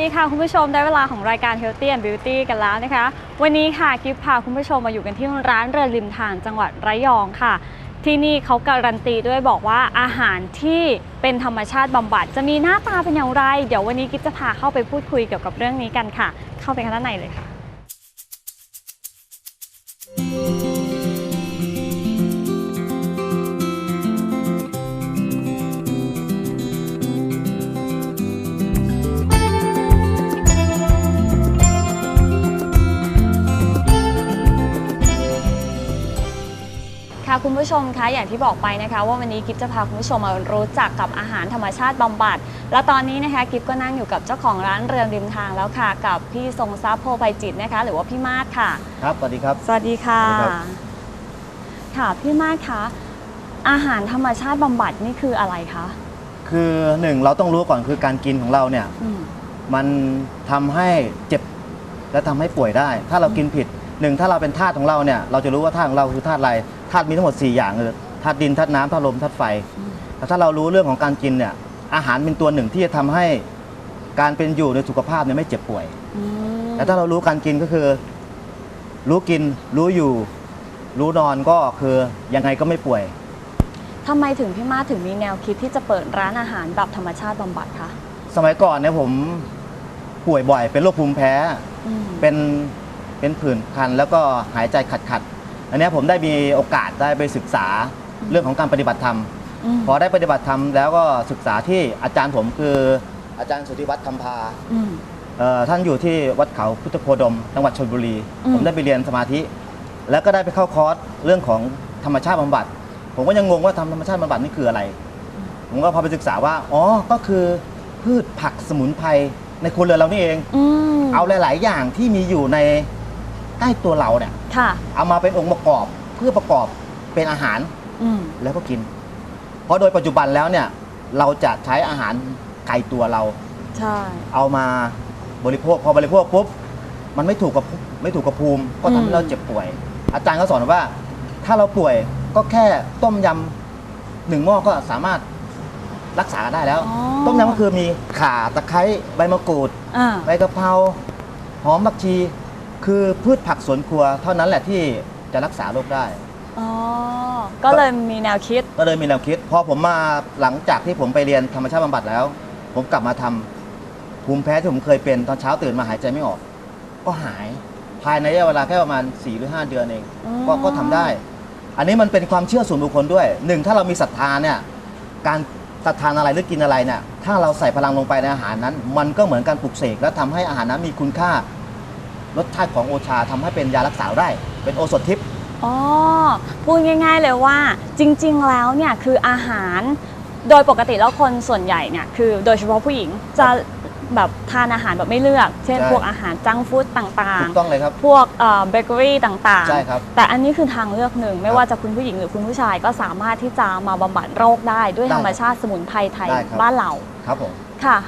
ดีค่ะคุณผู้ชมได้เวลาของรายการ Healthy and Beauty กันแล้วนะคะ วันนี้ค่ะกิฟพาคุณผู้ชมมาอยู่กันที่ร้านเรือริมทางจังหวัดระยองค่ะ ที่นี่เขาการันตีด้วยบอกว่าอาหารที่เป็นธรรมชาติบำบัด จะมีหน้าตาเป็นอย่างไร เดี๋ยววันนี้กิฟจะพาเข้าไปพูดคุยเกี่ยวกับเรื่องนี้กันค่ะ เข้าไปข้านในเลยค่ะ ผู้ชมคะอย่างที่บอกไปนะคะว่าวันนี้กิฟจะพาคุณผู้ชมมารู้จักกับอาหารธรรมชาติบำบัด และตอนนี้นะคะกิฟก็นั่งอยู่กับเจ้าของร้านเรือนริมทางแล้วค่ะ กับพี่ทรงทรัพย์โพไพจิตรนะคะ หรือว่าพี่มาศค่ะ ครับสวัสดีครับ สวัสดีค่ะสวัสดีครับค่ะพี่มาศคะอาหารธรรมชาติบำบัดนี่คืออะไรคะคือหนึ่งเราต้องรู้ก่อนคือการกินของเราเนี่ยอืมมันทำให้เจ็บและทำให้ป่วยได้ ถ้าเรากินผิดหนึ่งถ้าเราเป็นธาตุของเราเนี่ยเราจะรู้ว่าธาตุของเราคือธาตุอะไร ธาตุมีทั้งหมด 4 อย่างคือธาตุดินธาตุน้ำธาตุลมธาตุไฟแต่ถ้าเรารู้เรื่องของการกินเนี่ยอาหารเป็นตัวหนึ่งที่จะทำให้การเป็นอยู่ในสุขภาพเนี่ยไม่เจ็บป่วยอืมแต่ถ้าเรารู้การกินก็คือ รู้กินรู้อยู่ รู้นอนก็คือยังไงก็ไม่ป่วยทำไมถึงพี่มาศถึงมีแนวคิดที่จะเปิดร้านอาหารแบบธรรมชาติบำบัดคะสมัยก่อนเนี่ยผมป่วยบ่อย เป็นโรคภูมิแพ้อืมเป็นเป็นผื่นคัน แล้วก็หายใจขัดขัดๆ อันเนี้ยผมได้มีโอกาสได้ไปศึกษาเรื่องของการปฏิบัติธรรมมพอได้ปฏิบัติธรรมแล้วก็ศึกษาที่อาจารย์ผมคืออาจารย์สุทธิวัฒน์คำพาอืมเอ่อท่านอยู่ที่วัดเขาพุทธโคดม จังหวัดชลบุรีอืมผมได้ไปเรียนสมาธิ แล้วก็ได้ไปเข้าคอร์สเรื่องของธรรมชาติบำบัด ผมก็ยังงงว่าทำธรรมชาติบำบัดนี่คืออะไร ผมก็พอไปศึกษาว่า อ๋อ ก็คือพืชผักสมุนไพรในครัวเรือนเรานี่เองอืมเอาหลาย ๆ อย่างที่มีอยู่ใน ใกล้ตัวเราเนี่ยค่ะ เอามาเป็นองค์ประกอบเพื่อประกอบเป็นอาหารอืมแล้วก็กิน เพราะโดยปัจจุบันแล้วเนี่ยเราจะใช้อาหารไกลตัวเรา ใช่ เอามาบริโภคพอบริโภคปุ๊บมันไม่ถูกกับไม่ถูกกับภูมิก็ทำให้เราเจ็บป่วย อาจารย์ก็สอนว่า ถ้าเราป่วยก็แค่ต้มยำหนึ่งหม้อก็สามารถรักษาได้แล้ว อ๋อต้มยำก็คือมีข่าตะไคร้ใบมะกรูด อ่า ใบกะเพราหอมผักชี คือพืชผักสวนครัวเท่านั้นแหละที่จะรักษาโรคได้ อ๋อ ก็เลยมีแนวคิด ก็เลยมีแนวคิดพอผมมาหลังจากที่ผมไปเรียนธรรมชาติบำบัดแล้ว ผมกลับมาทำภูมิแพ้ที่ผมเคยเป็นตอนเช้าตื่นมาหายใจไม่ออก ก็หายภายในระยะเวลาแค่ประมาณ 4 หรือ 5 เดือนเองอืม ก็ก็ทำได้ อันนี้มันเป็นความเชื่อส่วนบุคคลด้วยหนึ่งถ้าเรามีศรัทธาเนี่ยการศรัทธานอะไรหรือกินอะไรเนี่ยถ้าเราใส่พลังลงไปในอาหารนั้น มันก็เหมือนการปลุกเสกและทำให้อาหารนั้นมีคุณค่า รสชาติของโอชาทำให้เป็นยารักษาได้ เป็นโอสถทิพย์อ๋อพูดง่าย ๆเลยว่าจริงๆแล้วเนี่ยคืออาหารโดยปกติแล้วคนส่วนใหญ่เนี่ยคือโดยเฉพาะผู้หญิงจะแบบทานอาหารแบบไม่เลือก เช่นใช่พวกอาหารจังก์ฟู้ดต่างถูกต้องเลยครับ ๆ พวกเบเกอรี่ต่างๆใช่ครับแต่อันนี้คือทางเลือกหนึ่ง ไม่ครับว่าจะคุณผู้หญิงหรือคุณผู้ชายก็สามารถที่จะมาบำบัดโรคได้ด้วยได้ธรรมชาติสมุนไพรไทยได้ครับ บ้านเราครับผม ค่ะ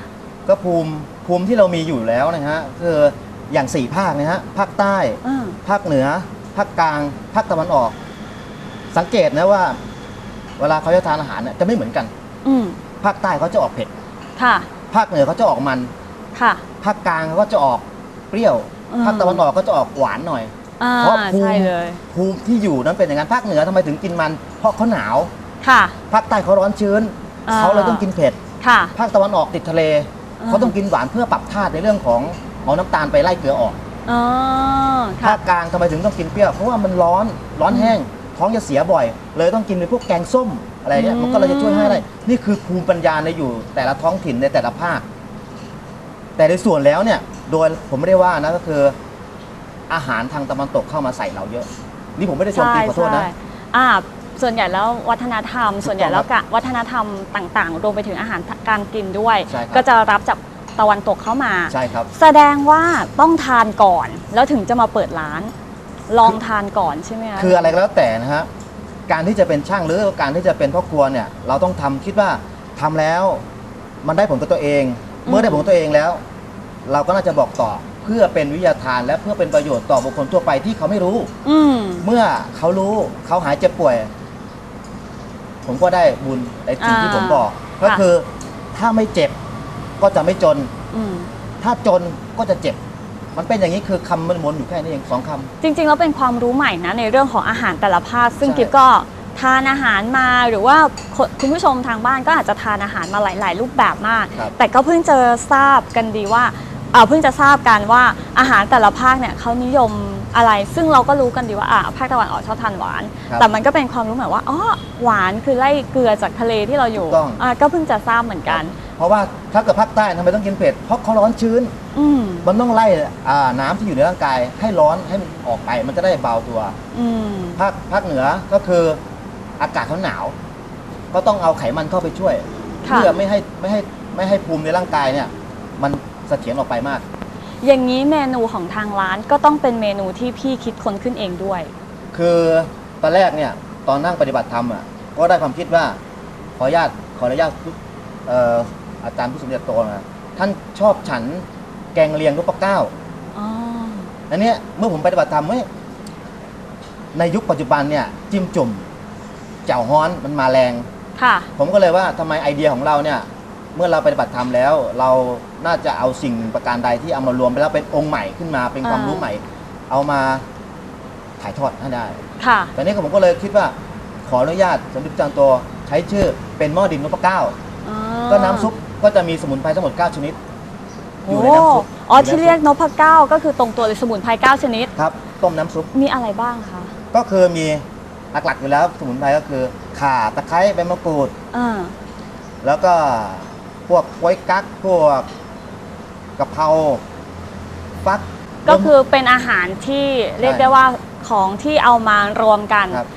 ก็ภูมิภูมิที่เรามีอยู่แล้วนะฮะคือ อย่างสี่ภาคนะฮะภาคใต้อืมภาคเหนือ ภาคกลาง ภาคตะวันออก สังเกตนะว่า เวลาเขาจะทานอาหารเนี่ยจะไม่เหมือนกัน อืมภาคใต้เขาจะออกเผ็ด ค่ะภาคเหนือเขาจะออกมัน ค่ะ ภาคกลางเขาก็จะออกเปรี้ยว อืม ภาคตะวันออกก็จะออกหวานหน่อย อ่าเพราะภูมิ ใช่เลย ภูมิที่อยู่นั้นเป็นอย่างนั้น ภาคเหนือทำไมถึงกินมัน เพราะเขาหนาว ค่ะ ภาคใต้เขาร้อนชื้น อ่า เขาเลยต้องกินเผ็ด ค่ะ ภาคตะวันออกติดทะเลอ่าเขาต้องกินหวานเพื่อปรับธาตุในเรื่องของ เอาน้ำตาลไปไล่เกลือออกอ๋อภาค่ะ คกลางทำไมถึงต้องกินเปรี้ยวเพราะว่ามันร้อนร้อนแห้ง ท้องจะเสียบ่อย เลยต้องกินเป็นพวกแกงส้มอะไรเงี้ยอืม มันก็เลยจะช่วยให้อะไรนี่คือภูมิปัญญาในอยู่แต่ละท้องถิ่นในแต่ละภาค แต่ในส่วนแล้วเนี่ย โดยผมไม่ได้ว่านะก็คืออาหารทางตะวันตกเข้ามาใส่เราเยอะ นี่ผมไม่ได้โจมตีขอโทษนะ ใช่อ่าส่วนใหญ่แล้ววัฒนธรรม ส่วนใหญ่แล้วกะวัฒนธรรมต่างๆ รวมไปถึงอาหารการกินด้วย ใช่ครับ ก็จะรับจาก ตะวันตกเข้ามา ใช่ครับ แสดงว่าต้องทานก่อน แล้วถึงจะมาเปิดร้าน ลองทานก่อนใช่ไหมคะคืออะไรก็แล้วแต่นะฮะการที่จะเป็นช่างหรือการที่จะเป็นพ่อครัวเนี่ย เราต้องทำคิดว่าทำแล้วมันได้ผลกับตัวเอง เมื่อได้ผลกับตัวเองแล้ว เราก็น่าจะบอกต่อเพื่อเป็นวิทยาทานและเพื่อเป็นประโยชน์ต่อบุคคลทั่วไปที่เขาไม่รู้ อืม เมื่อเขารู้เขาหายเจ็บป่วย ผมก็ได้บุญในสิ่งที่อ่าผมบอก ก็ค่ะ คือถ้าไม่เจ็บ ก็จะไม่จน อืม ถ้าจนก็จะเจ็บ มันเป็นอย่างนี้คือคำมันวนอยู่แค่นี้เองสองคำ จริงๆแล้วเป็นความรู้ใหม่นะในเรื่องของอาหารแต่ละภาค ซึ่งใช่ กิฟก็ทานอาหารมาหรือว่าคนคุณผู้ชมทางบ้านก็อาจจะทานอาหารมาหลายๆ รูปแบบมาก ครับ แต่ก็เพิ่งจะทราบกันดีว่าเอ่อเพิ่งจะทราบกันว่าอาหารแต่ละภาคเนี่ยเขานิยมอะไร ซึ่งเราก็รู้กันดีว่าอะภาคตะวันออกชอบทานหวาน ครับ แต่มันก็เป็นความรู้ใหม่ว่าอ๋อหวานคือไล่เกลือจากทะเลที่เราอยู่ถูกต้อง อะก็เพิ่งจะทราบเหมือนกันเพ ราะว่าถ้าเกิดภาคใต้ทำไมต้องกินเผ็ดเพราะเขาร้อนชื้น อืมมันต้องไล่อ่าน้ำที่อยู่ในร่างกายให้ร้อนให้มันออกไปมันจะได้เบาตัว อืมภาคภาคเหนือก็คืออากาศเขาหนาว ก็ต้องเอาไขมันเข้าไปช่วย ค่ะ เพื่อไม่ให้ไม่ให้ไม่ให้ภูมิในร่างกายเนี่ย มันเสถียรออกไปมาก อย่างนี้เมนูของทางร้านก็ต้องเป็นเมนูที่พี่คิดค้นขึ้นเองด้วย คือตอนแรกเนี่ย ตอนนั่งปฏิบัติธรรมอะก็ได้ความคิดว่าขออนุญาตขออนุญาตเอ่อ อาจารย์ผู้สมเด็จโตนะท่านชอบฉันแกงเลียงรูปเก้าอ๋ออันเนี้ยเมื่อผมปฏิบัติธรรมเว้ยในยุคปัจจุบันเนี่ยจิ้มจุ่มเจ่วฮ้อนมันมาแรง ค่ะ ผมก็เลยว่าทำไมไอเดียของเราเนี่ย เมื่อเราปฏิบัติธรรมแล้ว เราน่าจะเอาสิ่งประการใดที่เอามารวมไปแล้วเป็นองค์ใหม่ขึ้นมาเป็นความอ่ารู้ รู้ใหม่ เอามาถ่ายทอดให้ได้ ค่ะ ตอนนี้ผมก็เลยคิดว่าขออนุญาตสมเด็จพระจันทร์โตใช้ชื่อเป็นหม้อดินนพเก้า อ๋อก็น้ำซุป ก็จะมีสมุนไพรทั้งหมด 9 ชนิดอโอ้ยู่ในน้ำซุปอ๋ออยู่ในที่เรียกนพเก้าก็คือตรงตัวเลยสมุนไพรเก้าชนิด ครับ ต้มน้ำซุป มีอะไรบ้างคะ ก็คือมีหลักๆอยู่แล้วสมุนไพรก็คือข่าตะไคร้ใบมะกรูด อ่า แล้วก็พวกกล้วยกั๊กพวกกะเพราฟัก ก็คือเป็นอาหารที่เรียกได้ว่าของที่เอามารวมกัน ครับ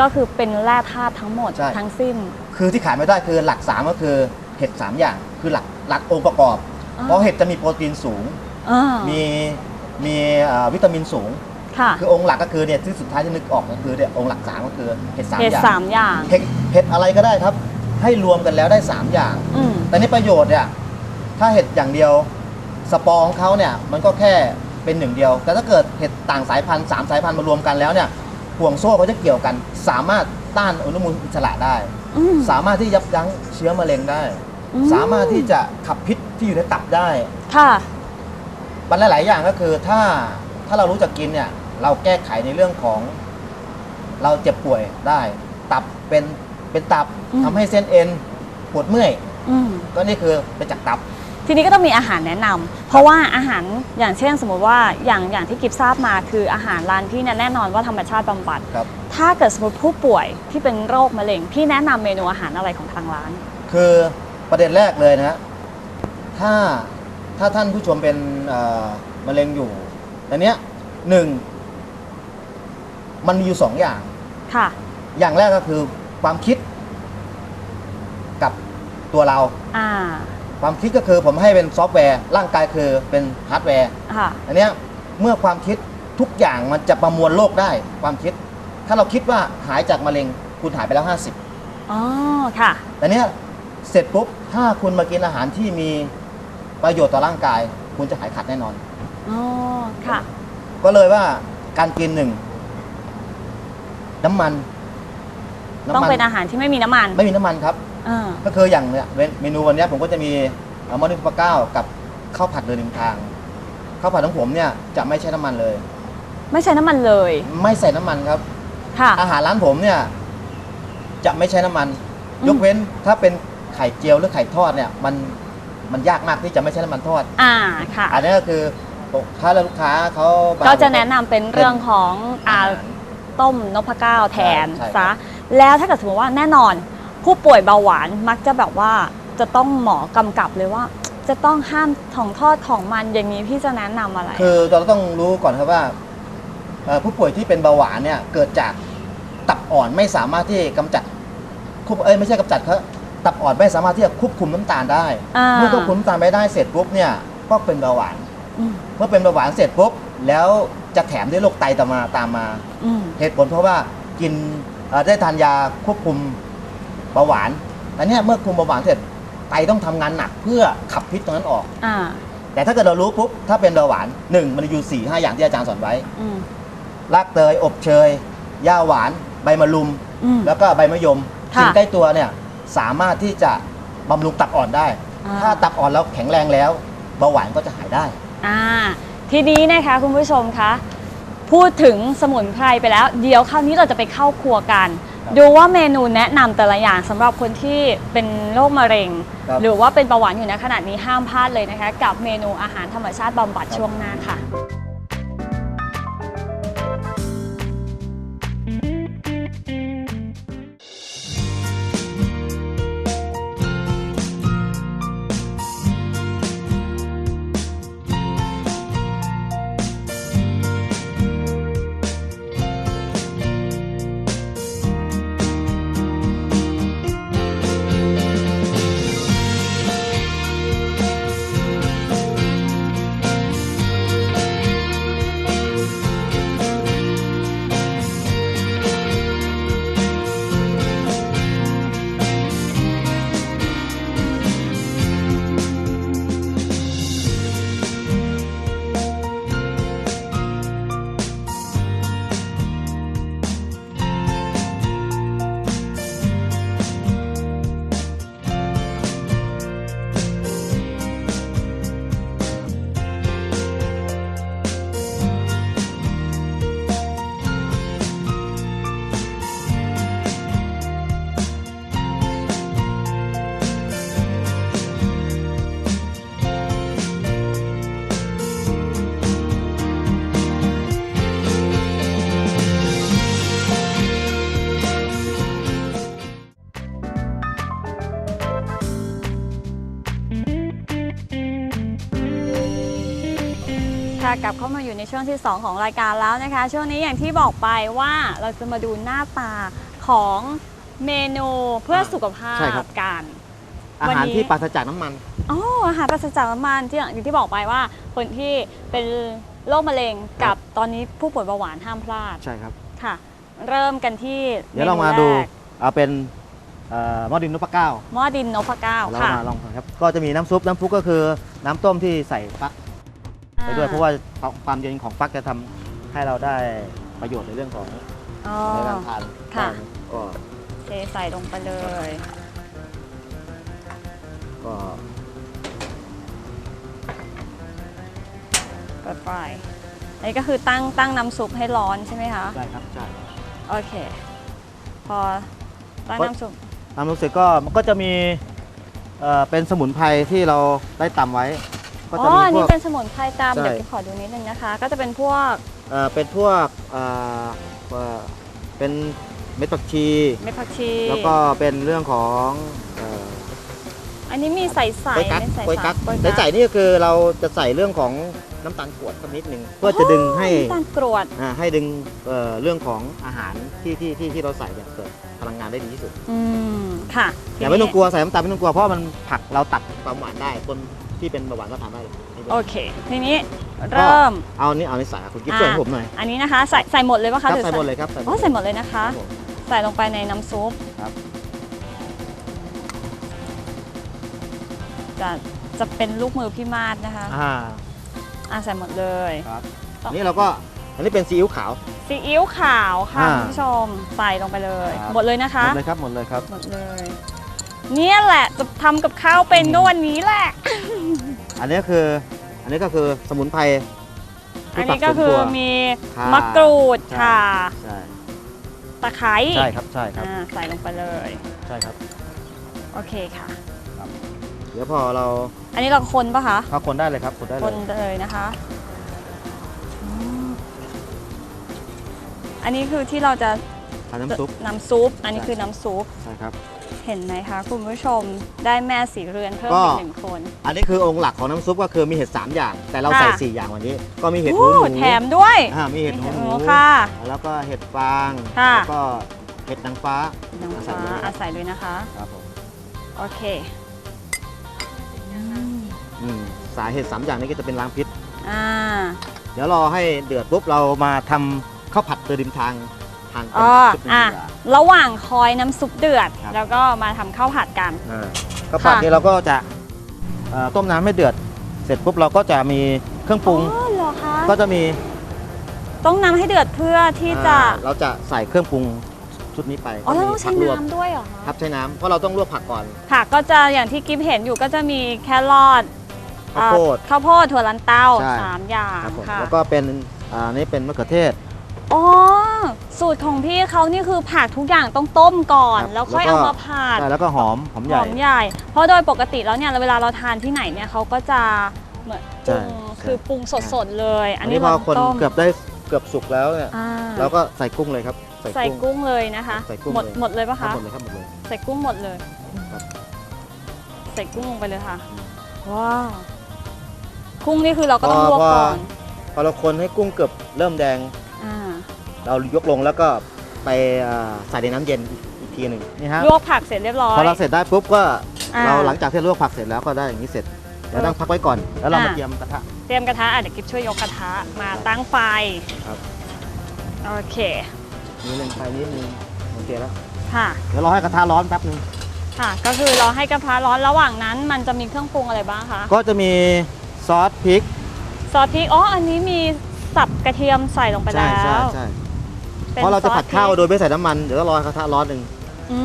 ก็คือเป็นแร่ธาตุทั้งหมดใช่ ทั้งสิ้น คือที่ขายไม่ได้คือหลักสามก็คือ เห็ดสามอย่างคือหลักหลักองค์ประกอบ อ่า เพราะเห็ดจะมีโปรตีนสูง อ่ามีมีเอ่อวิตามินสูง ค่ะคือองค์หลักก็คือเนี่ยที่สุดท้ายที่นึกออกก็คือเนี่ยองค์หลักสามก็คือเห็ดสามเห็ดอย่างสามอย่าง เห็ดเห็ดอะไรก็ได้ครับ ให้รวมกันแล้วได้สามอย่าง อืมแต่นี่ประโยชน์เนี่ยถ้าเห็ดอย่างเดียวสปอร์ของเขาเนี่ยมันก็แค่เป็นหนึ่งเดียว แต่ถ้าเกิดเห็ดต่างสายพันธุ์สามสายพันธุ์มารวมกันแล้วเนี่ยห่วงโซ่เขาจะเกี่ยวกัน สามารถต้านอนุมูลอิสระได้ อืมสามารถที่ยับยั้งเชื้อมะเร็งได้ อืม สามารถที่จะขับพิษที่อยู่ในตับได้ ค่ะ มันหลาย ๆ อย่างก็คือถ้าถ้าเรารู้จักกินเนี่ย เราแก้ไขในเรื่องของเราเจ็บป่วยได้ ตับเป็นเป็นตับอืม ทำให้เส้นเอ็นปวดเมื่อย อืม ก็นี่คือเป็นจากตับ ทีนี้ก็ต้องมีอาหารแนะนำเพราะว่าอาหารอย่างเช่น สมมติว่าอย่างอย่างที่กิฟทราบมาคืออาหารร้านพี่เนี่ยแน่นอนว่าธรรมชาติบำบัด ครับ ถ้าเกิดสมมติผู้ป่วยที่เป็นโรคมะเร็งพี่แนะนำเมนูอาหารอะไรของทางร้าน คือ ประเด็นแรกเลยนะฮะถ้าถ้าท่านผู้ชมเป็นเอ่อมะเร็งอยู่อันเนี้ยหนึ่งมันมีอยู่สองอย่าง ค่ะ อย่างแรกก็คือความคิดกับตัวเรา อ่า ความคิดก็คือผมให้เป็นซอฟต์แวร์ ร่างกายคือเป็นฮาร์ดแวร์ ค่ะ อันเนี้ยเมื่อความคิดทุกอย่างมันจะประมวลโลกได้ความคิด ถ้าเราคิดว่าหายจากมะเร็งคุณหายไปแล้ว 50อ๋อ ค่ะ แต่เนี้ย เสร็จปุ๊บถ้าคุณมากินอาหารที่มีประโยชน์ต่อร่างกาย คุณจะหายขาดแน่นอน อ๋อ ค่ะ ก็เลยว่าการกินหนึ่งน้ำมันต้องเป็นอาหารที่ไม่มีน้ำมัน ไม่มีน้ำมันครับอ่าก็คืออย่างเนี่ยเมนูวันเนี้ยผมก็จะมีเอ่อมอนิปลาเก้ากับข้าวผัดเรือริมทางข้าวผัดของผมเนี่ยจะไม่ใช้น้ำมันเลย ไม่ใช่น้ำมันเลย ไม่ใส่น้ำมันครับค่ะอาหารร้านผมเนี่ย จะไม่ใช้น้ำมันอืมยกเว้นถ้าเป็น ไข่เจียวหรือไข่ทอดเนี่ยมันมันยากมากที่จะไม่ใช้น้ำมันทอด อ่าค่ะ อันนี้ก็คือถ้าลูกค้าเขามาก็จะแนะนำเป็นเรื่องของอ่าอาหารต้มนพเก้าแทนใช่ใช่ซะแล้วถ้าเกิดสมมติว่าแน่นอน ผู้ป่วยเบาหวานมักจะแบบว่าจะต้องหมอกำกับเลยว่า จะต้องห้ามของทอดของมันอย่างนี้พี่จะแนะนำอะไร คือเราต้องรู้ก่อนครับว่าเอ่อผู้ป่วยที่เป็นเบาหวานเนี่ยเกิดจากตับอ่อนไม่สามารถที่กำจัดควบเอ้ยไม่ใช่กำจัดครับ ตับอ่อนไม่สามารถที่จะควบคุมน้ำตาลได้ อ่า เมื่อควบคุมน้ำตาลไม่ได้เสร็จปุ๊บเนี่ยก็เป็นเบาหวาน อืมเมื่อเป็นเบาหวานเสร็จปุ๊บแล้วจะแถมด้วยโรคไตตามมาตามมา อืม เหตุผลเพราะว่ากินเอ่อได้ทานยาควบคุมเบาหวานแต่เนี่ยเมื่อคุมเบาหวานเสร็จไตต้องทำงานหนักเพื่อขับพิษตรงนั้นออก อ่า แต่ถ้าเกิดเรารู้ปุ๊บถ้าเป็นเบาหวานหนึ่งมันอยู่สี่ห้าอย่างที่อาจารย์สอนไว้อืมรากเตยอบเชยย่าหวาน ใบมะลุม อืม แล้วก็ใบมะยมค่ะสิ่งใกล้ตัวเนี่ย สามารถที่จะบำรุงตับอ่อนได้ อ่า ถ้าตับอ่อนแล้วแข็งแรงแล้วเบาหวานก็จะหายได้ อ่าทีนี้นะคะคุณผู้ชมคะพูดถึงสมุนไพรไปแล้ว เดี๋ยวคราวนี้เราจะไปเข้าครัวกัน ครับดูว่าเมนูแนะนำแต่ละอย่างสำหรับคนที่เป็นโรคมะเร็ง ครับ หรือว่าเป็นเบาหวานอยู่ในขนาดนี้ห้ามพลาดเลยนะคะ กับเมนูอาหารธรรมชาติบำบัดครับช่วงหน้าค่ะ กลับเข้ามาอยู่ในช่วงที่ 2 ของรายการแล้วนะคะ ช่วงนี้อย่างที่บอกไปว่าเราจะมาดูหน้าตาของเมนูเพื่อสุขภาใช่พครับ กันอาวันหารนี้ที่ปราศจากน้ำมัน อ๋ออาหารปราศจากน้ำมันที่อย่างที่บอกไปว่า คนที่เป็นโรคมะเร็งครักับ บตอนนี้ผู้ป่วยเบาหวานห้ามพลาดใช่ครับ ค่ะ เริ่มกันที่เดี๋ยวเรามาดูนูแรกเอาเป็นเอ่อหม้อดินนพเก้าหม้อดินนพเก้าเราค่ะ มาลองกันครับ ก็จะมีน้ำซุป น้ำซุปก็คือน้ำต้มที่ใส่ฟัก ไปด้วยเพราะว่าความเย็นของฟักจะทำให้เราได้ประโยชน์ในเรื่องของอ๋อในการทานค่ะก็เทใส่ลงไปเลย ก็เปิดไฟอันนี้ก็คือตั้งตั้งน้ำซุปให้ร้อนใช่ไหมคะได้ครับใช่โอเค พอตั้งน้ำซุปน้ำซุปเสร็จก็มันก็จะมีเอ่อเป็นสมุนไพรที่เราได้ตำไว้ ก็อ๋จะอมีอันพนี้วกเป็นสมุนไพรตามใช่ เดี๋ยวพี่ขอดูนิดนึงนะคะ ก็จะเป็นพวกเอ่อเป็นพวกเอ่อเอ่อเป็นเม็ดผักชี เม็ดผักชีแล้วก็เป็นเรื่องของเอ่ออันนี้มีใส่ใส่กล้วยกั๊กไม่ใส่กล้วยกั๊กกล้วยใส่ใส่นี่ก็คือเราจะใส่เรื่องของน้ำตาลกรวดสักนิดหนึ่งเพื่อจะดึงให้น้ำตาลกรวดอ่าให้ดึงเอ่อเรื่องของอาหารที่ที่ที่ที่เราใส่เนี่ยเกิดพลังงานได้ดีที่สุดอืมค่ะอย่าไม่ต้องกลัวใส่น้ำตาลไม่ต้องกลัวเพราะมันผักเราตัดความหวานได้คน ที่เป็นเบาหวานก็ทานได้เลยไม่เป็นไรโอเค ทีนี้เริ่ม เอานี่เอาในสายคุณกิ๊ฟช่วยผมหน่อย อันนี้นะคะใส่ใส่หมดเลยปะครัคะบหรือใส่หมดเลยครับอ๋อใส่หมดเลยนะคะครับผมใส่ลงไปในน้ำซุปครับจะจะเป็นลูกมือพี่มาดนะคะ อ่าอะใส่หมดเลยครับต่ออันนี้เราก็อันนี้เป็นซีอิ๊วขาวซีอิ๊วขาวค่ะอ่าคุณผู้ชมใส่ลงไปเลยครับหมดเลยนะคะ หมดเลยครับหมดเลยครับหมดเลย เนี่ยแหละจะทำกับข้าวเป็นก็วันนี้แหละ อันนี้คืออันนี้ก็คือสมุนไพรอันที่นี้ก็ผัสวนคืคอรัวมีค่ะมะกรูดใช่ค่ะ ใช่ตะไคร้ใช่ครับใช่ครับอ่าใส่ลงไปเลย ใช่ครับ โอเคค่ะ เดี๋ยวพอเรา อันนี้เราคนปะคะเข้าคนได้เลยครับคนได้คเลนยเลยนะคะอืมอันนี้คือที่เราจะทานน้ำซุปน้ำซุป อันนี้ใช่คือน้ำซุป ใช่ครับ เห็นไหมคะคุณผู้ชมได้แม่สีเรือนเพิ่มก็อีกหนึ่งคน อันนี้คือองค์หลักของน้ำซุปก็คือมีเห็ด3อย่าง แต่เราใส่ ค่ะ 4 อย่างวันนี้ ก็มีเห็ดหูโอ้หนูแถมด้วย อ่ามีเห็ดหูหนูโอ้ค่ะ แล้วก็เห็ดฟางค่ะแล้วก็เห็ดนางฟ้า น้ำฟ้าอาศัยเลยนะคะ ครับผมโอเคอืมอืมสาเหตุสามอย่างนี้ก็จะเป็นล้างพิษ อ่า เดี๋ยวรอให้เดือดปุ๊บเรามาทำข้าวผัดเตอริมทาง ทานกันอ๋อชุดหนึ่งอะดีกว่าระหว่างคอยน้ำซุปเดือดครับแล้วก็มาทำข้าวผัดกัน อ่าข้าวผัดค่ะนี่เราก็จะเอ่อต้มน้ำให้เดือด เสร็จปุ๊บเราก็จะมีเครื่องปรุง อ๋อเหรอคะ ก็จะมีต้องน้ำให้เดือดเพื่อที่จะ อ่าเราจะใส่เครื่องปรุงชุดนี้ไปอ๋อเราก็ต้องมีใช้ผักลวกน้ำด้วยเหรอคะ ครับใช้น้ำเพราะเราต้องลวกผักก่อนผักก็จะอย่างที่กิฟเห็นอยู่ก็จะมีแครอทข้าวโพดอ่ข้าวโพดถั่วลันเต้าใช่ สามอย่างครับผมค่ะแล้วก็เป็นอ่าอันนี้เป็นมะเขือเทศ อ๋อ สูตรของพี่เขานี่คือผักทุกอย่างต้องต้มก่อน ครับแล้วค่อยแล้วเอาก็มาผัดใช่แล้วก็หอมหอมหใหญ่ อมใหญ่ เพราะโดยปกติแล้วเนี่ยเวลาเราทานที่ไหนเนี่ยเขาก็จะเหมือนปใช่รุงใช่ คือปรุงสดๆเลย อัอันนนี้นี้พอเราคนต้มเกือบได้เกือบสุกแล้วเนี่ยอ่าเราก็ใส่กุ้งเลยครับ ใส่กุ้งเลยนะคะใส่กุ้งหมดเลย หมดเลยปะครัคะบหมดเลยครับหมดเลย ใส่กุ้งหมดเลย ครับ ใส่กุ้งลงไปเลยค่ะ ว้าว กุ้งนี่คือเราก็ต้องลวกพอก่อน พอเราคนให้กุ้งเกือบเริ่มแดงอ่า เรายกลงแล้วก็ไปอ่าใส่ในน้ำเย็นอีกทีหนึ่งนี่ฮะลวกผักเสร็จเรียบร้อย พอเราเสร็จได้ปุ๊บก็อ่าเราหลังจากที่ลวกผักเสร็จแล้วก็ได้อย่างนี้เสร็จเดี๋ยวต้องพักไว้ก่อน แล้วเรามาอ่าเตรียมกระทะ เตรียมกระทะอะเดี๋ยวกิ๊บช่วยยกกระทะมาตั้งไฟครับโอเคมีเร่งไฟนิดนึงโอเคแล้วค่ะ เดี๋ยวเราให้กระทะร้อนแป๊บนึงค่ะ ก็คือเราให้กระทะร้อนระหว่างนั้น มันจะมีเครื่องปรุงอะไรบ้างคะก็จะมีซอสพริกซอสพริกอ๋ออันนี้มีสับกระเทียมใส่ลงไปใช่แล้ใช่วใช่ป็น เพราะเราจะผัดข้าวซอสพริกโดยไม่ใส่น้ำมันเดี๋ยวก็รอกระทะร้อนหนึ่งอื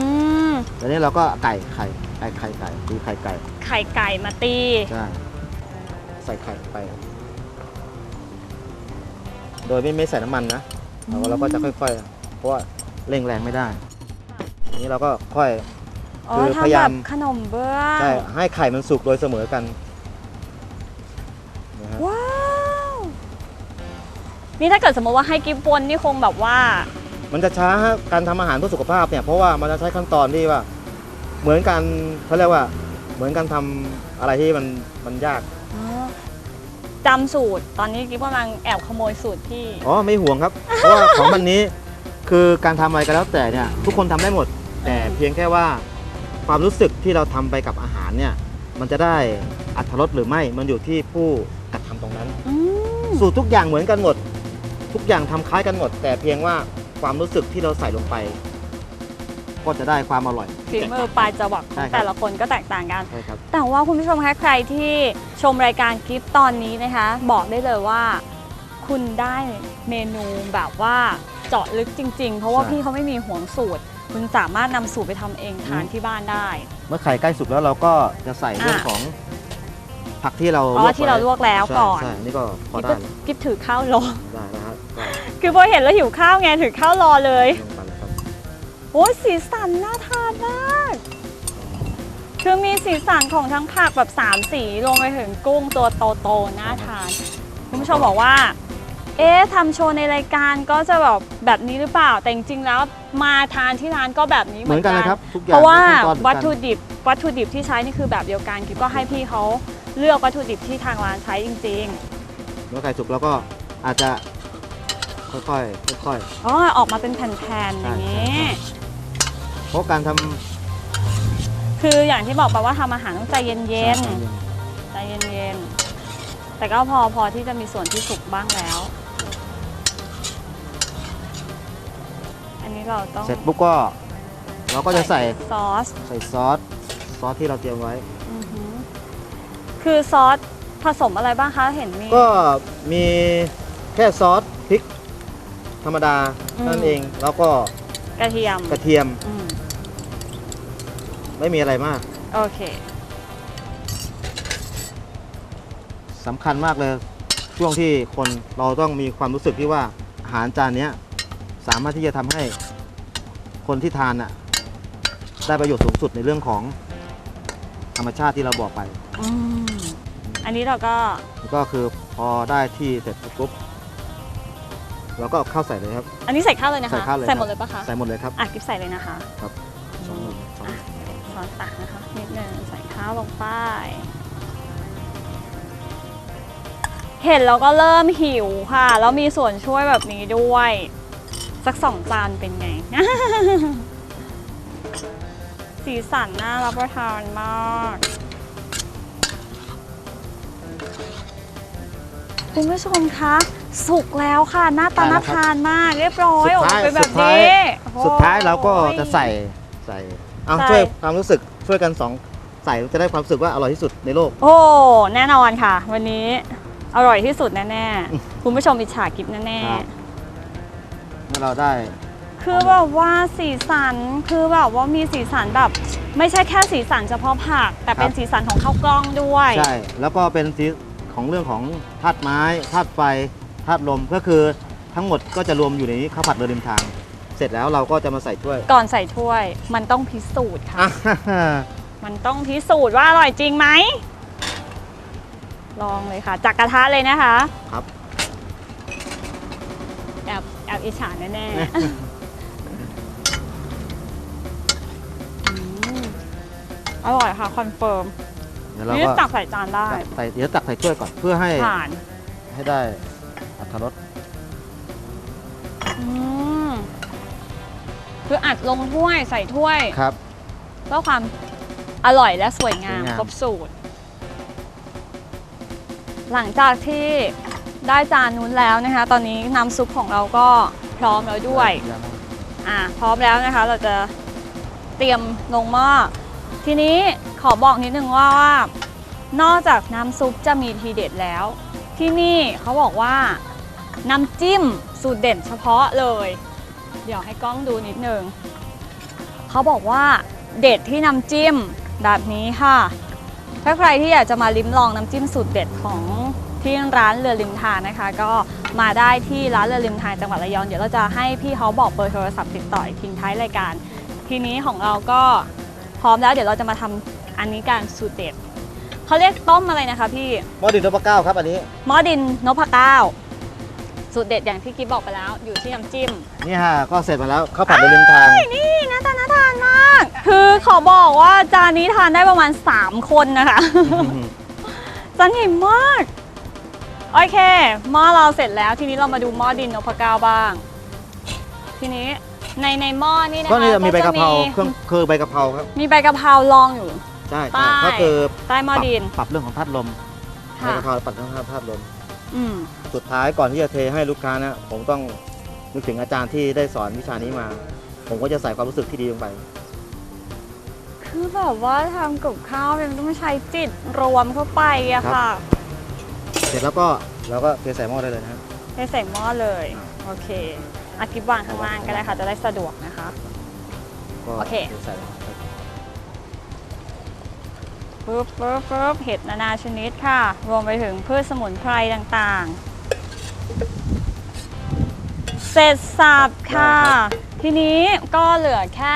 มเดี๋ยวนี้เราก็ไก่ไข่ไก่ไข่ไก่ตีไข่ไก่ไข่ไก่มาตีใช่ใส่ไข่ไป โดยไม่ไม่ใส่น้ำมันนะเราก็เราก็จะค่อยๆ เพราะว่าเร่งแรงไม่ได้อันนี้เราก็ค่อยอ๋อคือพทำยาแบยามบขนมเบื้องใช่ให้ไข่มันสุกโดยเสมอกัน นี่ถ้าเกิดสมมติว่าให้กิฟต์วนนี่คงแบบว่า มันจะช้าฮะการทำอาหารเพื่อสุขภาพเนี่ยเพราะว่ามันจะใช้ขั้นตอนที่ว่า เหมือนกันเขาเรียกว่า เหมือนการทำอะไรที่มันมันยากจำสูตร ตอนนี้กิ๊บกำลังแอบขโมยสูตรพี่อ๋อไม่ห่วงครับ เพราะว่าของมันนี้คือการทำอะไรก็แล้วแต่เนี่ยทุกคนทำได้หมด แต่เพียงแค่ว่าความรู้สึกที่เราทำไปกับอาหารเนี่ยมันจะได้อัตรสหรือไม่มันอยู่ที่ผู้กระทำตรงนั้น อืมสูตรทุกอย่างเหมือนกันหมด ทุกอย่างทำคล้ายกันหมด แต่เพียงว่าความรู้สึกที่เราใส่ลงไป ก็จะได้ความอร่อยฝีมือปลายจวักขใช่องครับแต่ละคนก็แตกต่างกันใช่ครับแต่ว่าคุณผู้ชมคะใครที่ชมรายการกิฟตอนนี้นะคะ บอกได้เลยว่า คุณได้เมนูแบบว่าเจาะลึกจริง ๆ เพราะว่าใช่พี่เขาไม่มีห่วงสูตร คุณสามารถนำสูตรไปทำเองทานอืมที่บ้านได้ เมื่อไข่ใกล้สุกแล้วเราก็จะใส่เรื่องอะของ ผักที่เราอ๋อลวกที่เราไลวกแล้วใช่ก่อนใช่อันนี่ก็พอกิฟได้ก็แล้วกิฟถือข้าวรอ ได้นะครับก็คือพอเห็นแล้วหิวข้าวไงถือข้าวรอเลย ลงไปแล้วครับโอ้ยสีสันน่าทานมาก คือมีสีสันของทั้งผักแบบสามสีรวมไปถึงกุ้งตัวโตๆน่าทาน คุณผู้ชมบอกว่า เอ๊ะทำโชว์ในรายการก็จะแบบแบบนี้หรือเปล่า แต่จริงๆแล้วมาทานที่ร้านก็แบบนี้เหเหมืมืออนนกักันน เลยครับทุกอย่างเพราะว่าขั้นตอนเหมือนกันวัตถุดิบวัตถุดิบที่ใช้นี่คือแบบเดียวกันกิ๊บก็ให้พี่เขา เลือกวัตถุดิบที่ทางร้านใช้จริง เมื่อไข่สุกแล้วก็อาจจะค่อยๆค่อยๆอ๋อออกมาเป็นแผ่นๆอย่างนี้ๆเพราะการทำคืออย่างที่บอกไปว่าทำอาหารต้องใจเย็นใช่ๆใจเย็นๆแต่ก็พอพอที่จะมีส่วนที่สุกบ้างแล้ว อันนี้เราต้องเสร็จปุ๊บก็ เราก็จะใส่ซอส ใส่ซอสซอสที่เราเตรียมไว้อือหือ คือซอสผสมอะไรบ้างคะเห็นมี ก็มีแค่ซอสพริกธรรมดาอืม นั่นเองแล้วก็กระเทียมกระเทียมอืมไม่มีอะไรมากโอเค สำคัญมากเลย ช่วงที่คนเราต้องมีความรู้สึกที่ว่าอาหารจานเนี้ยสามารถที่จะทำให้คนที่ทานน่ะได้ประโยชน์สูงสุดในเรื่องของ ธรรมชาติที่เราบอกไป อืมอันนี้เราก็แล้วก็คือพอได้ที่เสร็จปุ๊บเราก็เอาข้าวใส่เลยครับ อันนี้ใส่ข้าวเลยนะคะใส่ข้าวเลย หมดครับเลยปะคะใส่หมดเลยครับ อะกิ๊บใส่เลยนะคะสองหนึ่งสองอะซอสตักนะคะนิดหนึ่งใส่ข้าวลงไป เห็นแล้วก็เริ่มหิวค่ะ แล้วมีส่วนช่วยแบบนี้ด้วย สักสองจานเป็นไง สีสันน่ารับประทานมากคุณผู้ชมคะสุกแล้วค่ะหน้าตาน่าทานมาก เรียบร้อยออกมาเป็นแบบนี้สุดท้ายเราก็โอ้ยจะใส่ใส่เอาใส่ช่วยความรู้สึกช่วยกันสองใส่จะได้ความรู้สึกว่าอร่อยที่สุดในโลก โอ้แน่นอนค่ะ วันนี้อร่อยที่สุดแน่ๆคุณผู้ชมอิจฉากิฟแน่ครับเมื่อเราได้ๆ คือแบบว่าสีสันคือแบบว่ามีสีสันแบบ ไม่ใช่แค่สีสันเฉพาะผัก แต่เป็นครับสีสันของข้าวกล้องด้วย ใช่ แล้วก็เป็นสีของเรื่องของธาตุไม้ธาตุไฟธาตุลมก็คือทั้งหมดก็จะรวมอยู่ในนี้ข้าวผัดเรือริมทาง เสร็จแล้วเราก็จะมาใส่ถ้วย ก่อนใส่ถ้วย มันต้องพิสูจน์ค่ะอะมันต้องพิสูจน์ว่าอร่อยจริงไหมลองเลยค่ะ จากกระทะเลยนะคะ ครับ แอบแอบอิจฉาแน่ๆ อร่อยค่ะคอนเฟิร์มเดี๋ยวเรานี่ก็ตักใส่จานได้ใส่เดี๋ยวตักใส่ถ้วยก่อนเพื่อให้ผ่านให้ได้อัตรสอืมคืออัดลงถ้วยใส่ถ้วยครับ เพื่อความอร่อยและสวยงามสวยงาม ครบสูตร หลังจากที่ได้จานนู้นแล้วนะคะ ตอนนี้น้ำซุปของเราก็พร้อมแล้วด้วย อะพร้อมแล้วนะคะ เราจะเตรียมลงหม้อ ทีนี้ขอบอกนิดนึงว่าว่านอกจากน้ำซุปจะมีทีเด็ดแล้ว ที่นี่เขาบอกว่าน้ำจิ้มสูตรเด่นเฉพาะเลย เดี๋ยวให้กล้องดูนิดนึงเขาบอกว่าเด็ดที่น้ำจิ้มแบบนี้ค่ะ ถ้าใครที่อยากจะมาลิ้มลองน้ำจิ้มสูตรเด็ดของที่ร้านเรือริมทางนะคะ ก็มาได้ที่ร้านเรือริมทางจังหวัดระยองเดี๋ยวเราจะให้พี่เขาบอกเบอร์โทรศัพท์ติดต่ออีกทิ้งท้ายรายการ ทีนี้ของเราก็ พร้อมแล้วเดี๋ยวเราจะมาทำอันนี้การสูตรเด็ดเขาเรียกต้มอะไรนะคะพี่หม้อดินนพเก้าครับอันนี้หม้อดินนพเก้าสูตรเด็ดอย่างที่กิ๊บบอกไปแล้ว อยู่ที่น้ำจิ้ม นี่ฮะก็เสร็จมาแล้วข้าวผัดเรือริมทาง นี่น่าทานน่าทานมาก คือขอบอกว่าจานนี้ทานได้ประมาณ 3 คนนะคะ จานใหญ่มาก โอเคหม้อเราเสร็จแล้วทีนี้เรามาดูหม้อดินนพเก้าบ้าง ทีนี้ ในในหม้อนี่นะคะก็นี่จะมีใบกะเพรามีเครื่องคือใบกะเพราครับมีใบกะเพราลองอยู่ ใช่ใต้ใช่ก็คือใต้หม้อดินปรับปรับเรื่องของธาตุลมใบค่ะกะเพราปรับเรื่องของธาตุลมอืมสุดท้ายก่อนที่จะเทให้ลูกค้านะผมต้องนึกถึงอาจารย์ที่ได้สอนวิชานี้มา ผมก็จะใส่ความรู้สึกที่ดีลงไป คือแบบว่าทำกับข้าวมันต้องใช้จิตรวมเข้าไปอะค่ะ เสร็จแล้วก็เราก็เทใส่หม้อได้เลยนะครับให้ใส่หม้อเลย โอเค อากิบวางข้างล่างก็ได้ค่ะจะได้สะดวกนะคะ ก็โอเคทใส่เลยครับปึ๊บปึ๊บปึ๊บเห็ดนานาชนิดค่ะ รวมไปถึงพืชสมุนไพรต่างๆ เสร็จสับค่ะ ทีนี้ก็เหลือแค่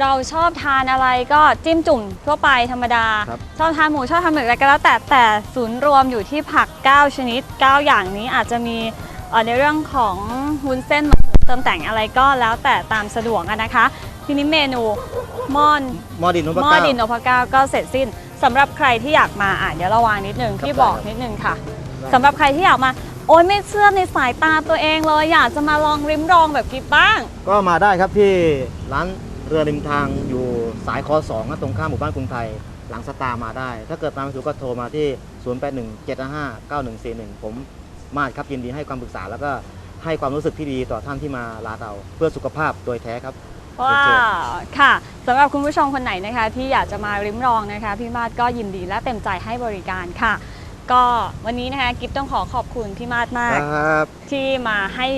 เราชอบทานอะไรก็จิ้มจุ่มทั่วไปธรรมดาครับชอบทานหมูชอบทานหมึกอะไรก็แล้วแต่แต่ศูนย์รวมอยู่ที่ผัก 9 ชนิด 9 อย่างนี้อาจจะมีเอ่อในเรื่องของวุ้นเส้นมาเติมแต่งอะไรก็แล้วแต่ตามสะดวกอะนะคะ ทีนี้เมนูหม่อนหม้อดินนพหม้อเก้า ดินนพเก้าก็เสร็จสิ้นสำหรับใครที่อยากมาอะเดี๋ยวระวังนิดนึงครับพี่บอกได้ครับนิดนึงค่ะสำหรับใครที่อยากมา โอ๊ยไม่เชื่อในสายตาตัวเองเลยอยากจะมาลองริมรองแบบกิ๊บบ้าง ก็มาได้ครับที่ร้านเรือริมทางอยู่สายคอสองนะตรงข้ามหมู่บ้านกรุงไทย หลังสตาร์มาได้ ถ้าเกิดมาไม่ถูกก็โทรมาที่ 0 8 1 7 5 9 1 4 1 ผมมาดครับยินดีให้ความปรึกษาแล้วก็ ให้ความรู้สึกที่ดีต่อท่านที่มาร้านเราเพื่อสุขภาพโดยแท้ครับ ว้าวค่ะสำหรับคุณผู้ชมคนไหนนะคะ ที่อยากจะมาริมรองนะคะ พี่มาดก็ยินดีและเต็มใจให้บริการค่ะ ก็วันนี้นะคะกิฟต้องขอขอบคุณพี่มาดมาก ครับที่มาให้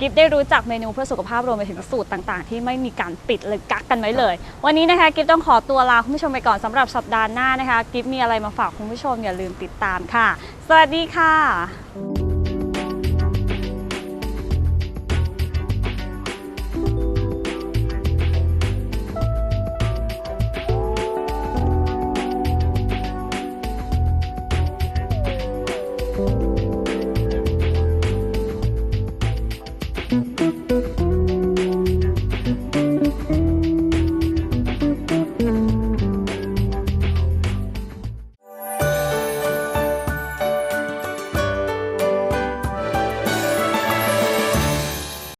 กิฟได้รู้จักเมนูเพื่อสุขภาพรวมไปถึงสูตรต่างๆ ที่ไม่มีการปิดเลยกักกันไว้เลย วันนี้นะคะกิฟต้องขอตัวลาคุณผู้ชมไปก่อนสำหรับสัปดาห์หน้านะคะ กิฟมีอะไรมาฝากคุณผู้ชมอย่าลืมติดตามค่ะ สวัสดีค่ะ